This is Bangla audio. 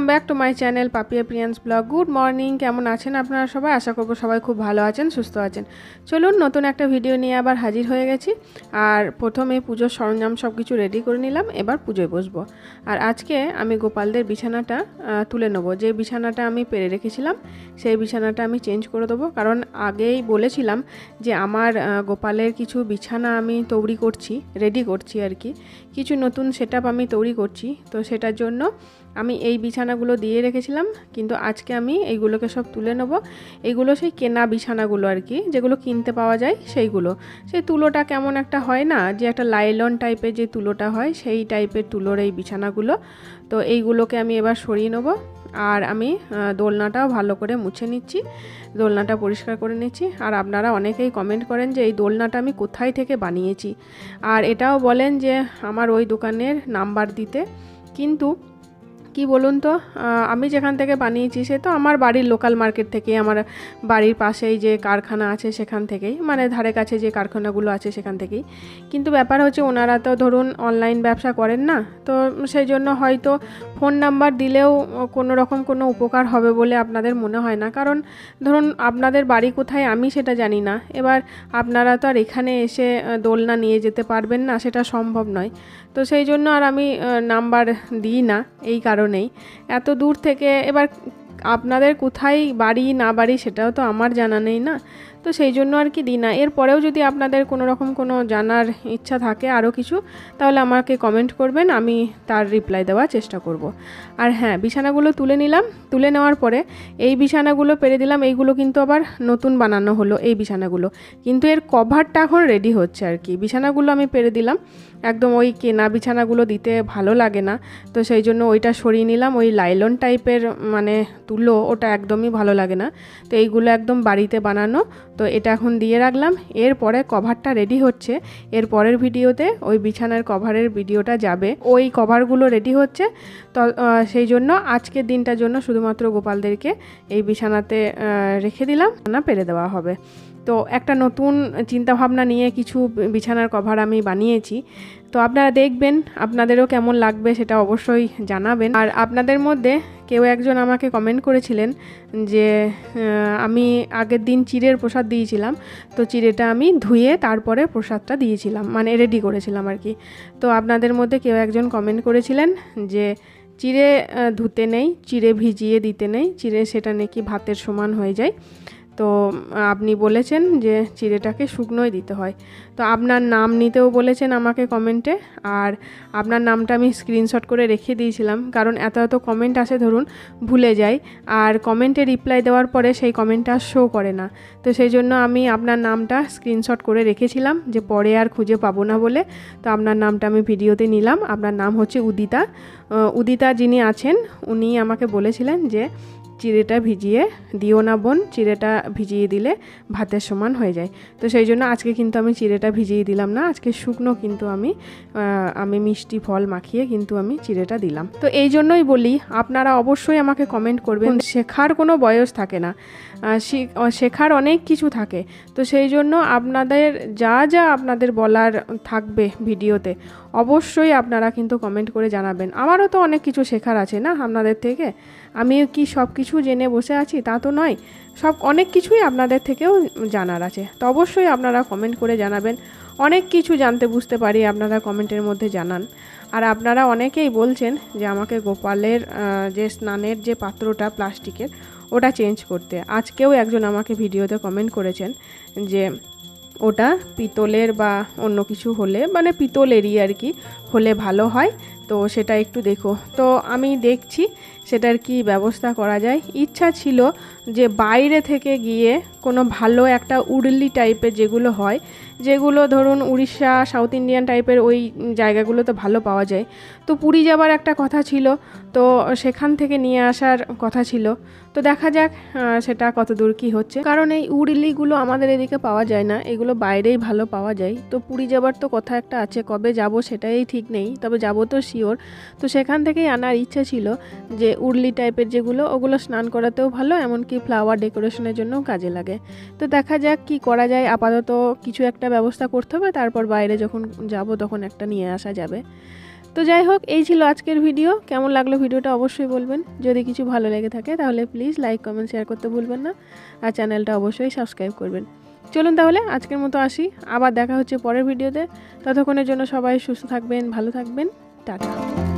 Welcome back to my channel Papiya Priyans blog good morning কেমন আছেন আপনারা সবাই? আশা করব সবাই খুব ভালো আছেন, সুস্থ আছেন। চলুন, নতুন একটা ভিডিও নিয়ে আবার হাজির হয়ে গেছি। আর প্রথমে পুজোর সরঞ্জাম সব কিছু রেডি করে নিলাম, এবার পুজোয় বসবো। আর আজকে আমি গোপালদের বিছানাটা তুলে নেব। যে বিছানাটা আমি পেরে রেখেছিলাম, সেই বিছানাটা আমি চেঞ্জ করে দেবো। কারণ আগেই বলেছিলাম যে আমার গোপালের কিছু বিছানা আমি তৈরি করছি রেডি করছি আর কি। কিছু নতুন সেট আমি তৈরি করছি। তো সেটার জন্য আমি এই বিছানাগুলো দিয়ে রেখেছিলাম, কিন্তু আজকে আমি এইগুলোকে সব তুলে নেব। এইগুলো সেই কেনা বিছানাগুলো আর কি, যেগুলো কিনতে পাওয়া যায় সেইগুলো। সেই তুলোটা কেমন একটা হয় না, যে একটা লাইলন টাইপের যে তুলোটা হয়, সেই টাইপের তুলোর এই বিছানাগুলো। তো এইগুলোকে আমি এবার সরিয়ে নেব, আর আমি দোলনাটাও ভালো করে মুছে নিচ্ছি। দোলনাটা পরিষ্কার করে নিচ্ছি। আর আপনারা অনেকেই কমেন্ট করেন যে এই দোলনাটা আমি কোথায় থেকে বানিয়েছি। আর এটাও বলেন যে আমার ওই দোকানের নাম্বার দিতে। কিন্তু কি বলুন তো? আমি যেখান থেকে বানিয়েছি সে তো আমার বাড়ির লোকাল মার্কেট থেকে আমার বাড়ির পাশেই যে কারখানা আছে সেখান থেকেই মানে ধারে কাছে যে কারখানাগুলো আছে সেখান থেকেই। কিন্তু ব্যাপার হচ্ছে ওনারা তো ধরুন অনলাইন ব্যবসা করেন না, তো সেই জন্য হয়তো ফোন নাম্বার দিলেও কোনো রকম কোনো উপকার হবে বলে আপনাদের মনে হয় না। কারণ ধরুন আপনাদের বাড়ি কোথায় আমি সেটা জানি না, এবার আপনারা তো আর এখানে এসে দোলনা নিয়ে যেতে পারবেন না, সেটা সম্ভব নয়। তো সেই জন্য আর আমি নাম্বার দিই না এই কারণেই। এত দূর থেকে, এবার আপনাদের কোথায় বাড়ি না বাড়ি সেটাও তো আমার জানা নেই না। তো সেই জন্য আর কি দিই না। এরপরেও যদি আপনাদের কোনো রকম কোনো জানার ইচ্ছা থাকে আরও কিছু, তাহলে আমাকে কমেন্ট করবেন, আমি তার রিপ্লাই দেওয়ার চেষ্টা করব। আর হ্যাঁ বিছানাগুলো তুলে নিলাম। তুলে নেওয়ার পরে এই বিছানাগুলো পেরে দিলাম, এইগুলো কিন্তু আবার নতুন বানানো হলো এই বিছানাগুলো। কিন্তু এর কভারটা এখন রেডি হচ্ছে আর কি। বিছানাগুলো আমি পেরে দিলাম। একদম ওই কেনা বিছানাগুলো দিতে ভালো লাগে না। তো সেই জন্য ওইটা সরিয়ে নিলাম। ওই লাইলন টাইপের মানে তুলো, ওটা একদমই ভালো লাগে না। তো এইগুলো একদম বাড়িতে বানানো। তো এটা এখন দিয়ে রাখলাম। এরপরে কভারটা রেডি হচ্ছে। এর পরের ভিডিওতে ওই বিছানার কভারের ভিডিওটা যাবে। ওই কভারগুলো রেডি হচ্ছে। তো সেই জন্য আজকের দিনটার জন্য শুধুমাত্র গোপালদেরকে এই বিছানাতে রেখে দিলাম। না পেরে দেওয়া হবে। তো একটা নতুন চিন্তাভাবনা নিয়ে কিছু বিছানার কভার আমি বানিয়েছি। তো আপনারা দেখবেন, আপনাদেরও কেমন লাগবে সেটা অবশ্যই জানাবেন। আর আপনাদের মধ্যে কেউ একজন আমাকে কমেন্ট করেছিলেন যে আমি আগের দিন চিড়ের প্রসাদ দিয়েছিলাম। তো চিড়েটা আমি ধুয়ে তারপরে প্রসাদটা দিয়েছিলাম মানে রেডি করেছিলাম আর কি। তো আপনাদের মধ্যে কেউ একজন কমেন্ট করেছিলেন যে, চিড়ে ধুতে নেই, চিড়ে ভিজিয়ে দিতে নেই, চিড়ে সেটা নাকি ভাতের সমান হয়ে যায়। তো, আপনি বলেছেন যে চিড়েটাকে শুকনোই দিতে হয়। তো আপনার নাম নিতেও বলেছেন আমাকে কমেন্টে আর আপনার নামটা আমি স্ক্রিনশট করে রেখে দিয়েছিলাম, কারণ এত এত কমেন্ট আসে ধরুন, ভুলে যাই। আর কমেন্টে রিপ্লাই দেওয়ার পরে সেই কমেন্টটা শো করে না। তো সেই জন্য আমি আপনার নামটা স্ক্রিনশট করে রেখেছিলাম যে পরে আর খুঁজে পাবো না বলে। তো আপনার নামটা আমি ভিডিওতে নিলাম। আপনার নাম হচ্ছে উদিতা। উদিতা যিনি আছেন, উনি আমাকে বলেছিলেন যে চিড়েটা ভিজিয়ে দিও না বোন, চিড়েটা ভিজিয়ে দিলে ভাতের সমান হয়ে যায়। তো সেই জন্য আজকে কিন্তু আমি চিড়েটা ভিজিয়ে দিলাম না, আজকে শুকনো কিন্তু আমি আমি মিষ্টি ফল মাখিয়ে কিন্তু আমি চিড়েটা দিলাম। তো এই জন্যই বলি, আপনারা অবশ্যই আমাকে কমেন্ট করবেন, শেখার কোনো বয়স থাকে না। শেখার অনেক কিছু থাকে। তো সেই জন্য আপনাদের, যা যা আপনাদের বলার থাকবে ভিডিওতে, অবশ্যই আপনারা কিন্তু কমেন্ট করে জানাবেন। আমারও তো অনেক কিছু শেখার আছে না আপনাদের থেকে? আমিও কি সব কিছু জেনে বসে আছি? তা তো নয়। সব অনেক কিছুই আপনাদের থেকেও জানার আছে। তো অবশ্যই আপনারা কমেন্ট করে জানাবেন। অনেক কিছু জানতে বুঝতে পারি আপনারা কমেন্টের মধ্যে জানান। আর আপনারা অনেকেই বলছেন যে আমাকে গোপালের যে স্নানের যে পাত্রটা প্লাস্টিকের, ওটা চেঞ্জ করতে। আজকেও একজন আমাকে ভিডিওতে কমেন্ট করেছেন যে ওটা পিতলের বা অন্য কিছু হলে মানে পিতলেরই আর কি, হলে ভালো হয়। তো সেটা একটু দেখো। তো আমি দেখছি সেটার কি ব্যবস্থা করা যায়। ইচ্ছা ছিল যে বাইরে থেকে গিয়ে কোনো ভালো একটা উডলি টাইপের যেগুলো হয়, যেগুলো ধরুন উড়িষ্যা, সাউথ ইন্ডিয়ান টাইপের ওই জায়গাগুলোতে ভালো পাওয়া যায়। তো পুরী যাবার একটা কথা ছিল, তো সেখান থেকে নিয়ে আসার কথা ছিল। তো দেখা যাক সেটা কত দূর কী হচ্ছে। কারণ এই উড়লিগুলো আমাদের এদিকে পাওয়া যায় না, এগুলো বাইরেই ভালো পাওয়া যায়। তো পুরী যাবার তো কথা একটা আছে, কবে যাব সেটাই ঠিক নেই। তবে যাব তো শিওর তো সেখান থেকেই আনার ইচ্ছা ছিল যে উড়লি টাইপের যেগুলো, ওগুলো স্নান করাতেও ভালো, এমনকি ফ্লাওয়ার ডেকোরেশনের জন্যও কাজে লাগে। তো দেখা যাক কি করা যায়, আপাতত কিছু একটা ব্যবস্থা করতে হবে, তারপর বাইরে যখন যাব তখন একটা নিয়ে আসা যাবে। তো যাই হোক, এই ছিল আজকের ভিডিও। কেমন লাগল ভিডিওটা অবশ্যই বলবেন। যদি কিছু ভালো লেগে থাকে তাহলে প্লিজ লাইক, কমেন্ট, শেয়ার করতে ভুলবেন না। আর চ্যানেলটা অবশ্যই সাবস্ক্রাইব করবেন। চলুন তাহলে আজকের মতো আসি। আবার দেখা হচ্ছে পরের ভিডিওতে। ততক্ষণের জন্য সবাই সুস্থ থাকবেন, ভালো থাকবেন। টাটা